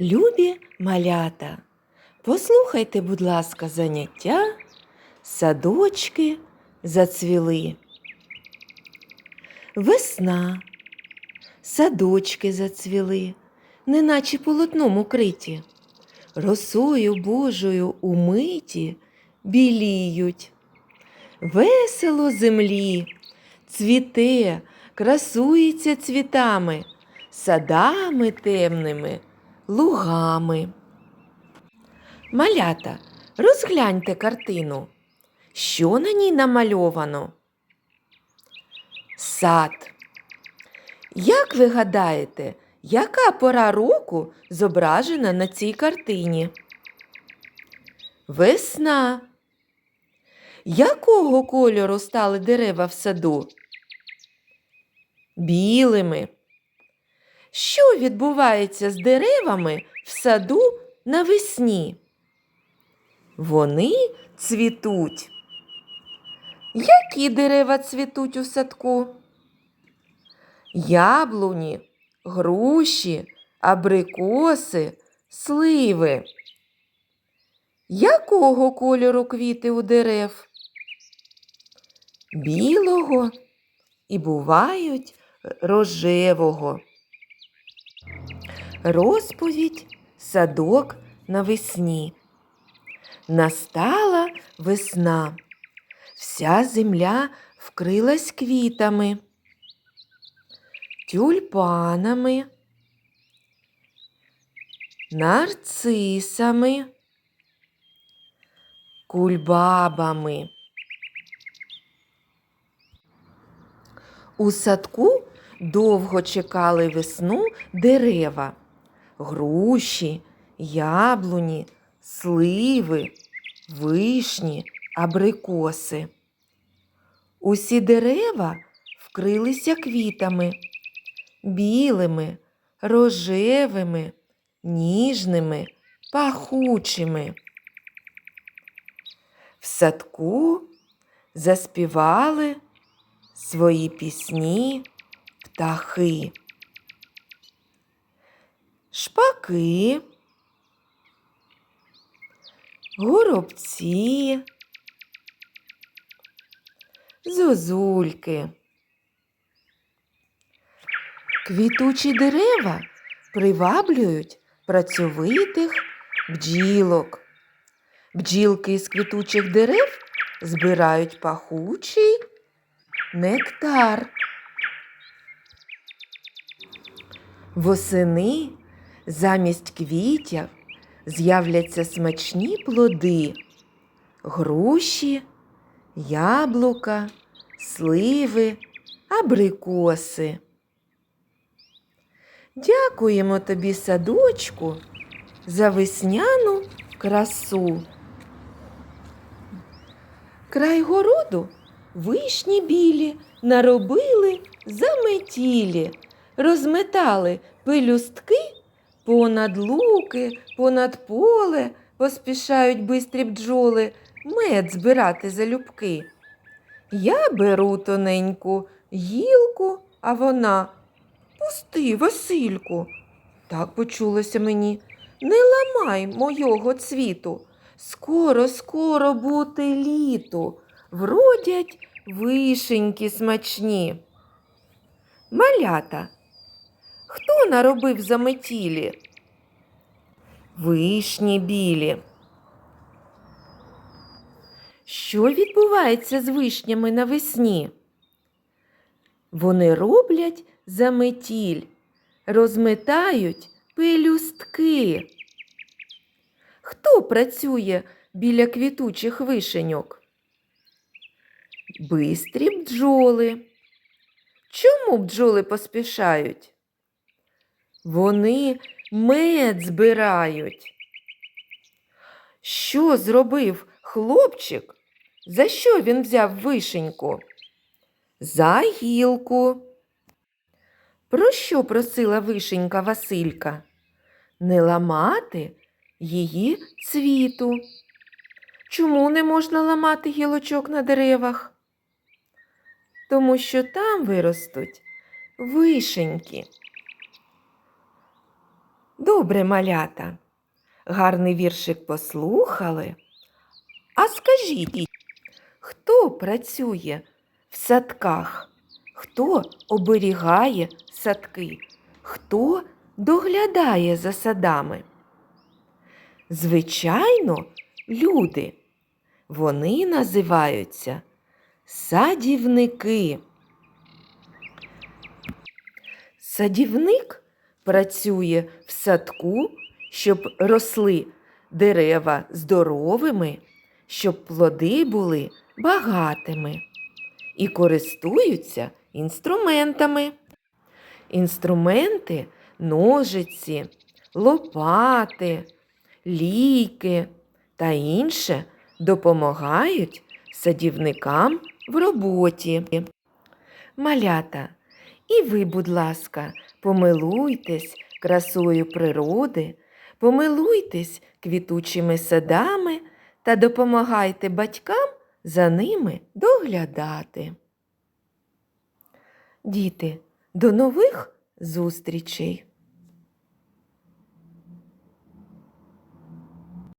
Любі малята, послухайте, будь ласка, заняття, садочки зацвіли. Весна, садочки зацвіли, неначе полотном укриті, росою Божою умиті біліють. Весело землі, цвіте, красується цвітами, садами темними, лугами. Малята, розгляньте картину. Що на ній намальовано? Сад. Як ви гадаєте, яка пора року зображена на цій картині? Весна. Якого кольору стали дерева в саду? Білими. Що відбувається з деревами в саду навесні? Вони цвітуть. Які дерева цвітуть у садку? Яблуні, груші, абрикоси, сливи. Якого кольору квіти у дерев? Білого і бувають рожевого. Розповідь садок навесні. Настала весна. Вся земля вкрилась квітами, тюльпанами, нарцисами, кульбабами. У садку довго чекали весну дерева, груші, яблуні, сливи, вишні, абрикоси. Усі дерева вкрилися квітами, білими, рожевими, ніжними, пахучими. В садку заспівали свої пісні птахи. Шпаки, горобці, зозульки. Квітучі дерева приваблюють працьовитих бджілок. Бджілки з квітучих дерев збирають пахучий нектар. Восени замість квітів з'являться смачні плоди, груші, яблука, сливи, абрикоси. Дякуємо тобі, садочку, за весняну красу. Край городу вишні білі наробили заметілі, розметали пелюстки понад луки, понад поле поспішають бистрі бджоли мед збирати залюбки. Я беру тоненьку гілку, а вона пусти, Васильку. Так почулося мені. Не ламай мойого цвіту. Скоро, скоро бути літу. Вродять вишеньки смачні. Малята. Хто наробив заметілі? Вишні білі. Що відбувається з вишнями навесні? Вони роблять заметіль, розметають пелюстки. Хто працює біля квітучих вишеньок? Бистрі бджоли. Чому бджоли поспішають? Вони мед збирають. Що зробив хлопчик? За що він взяв вишеньку? За гілку. Про що просила вишенька Василька? Не ламати її цвіту. Чому не можна ламати гілочок на деревах? Тому що там виростуть вишеньки. Добре, малята. Гарний віршик послухали. А скажіть, хто працює в садках? Хто оберігає садки? Хто доглядає за садами? Звичайно, люди. Вони називаються садівники. Садівник працює в садку, щоб росли дерева здоровими, щоб плоди були багатими і користуються інструментами. Інструменти ножиці, лопати, лійки та інше допомагають садівникам в роботі. Малята, і ви, будь ласка, помилуйтесь красою природи, помилуйтесь квітучими садами та допомагайте батькам за ними доглядати. Діти, до нових зустрічей!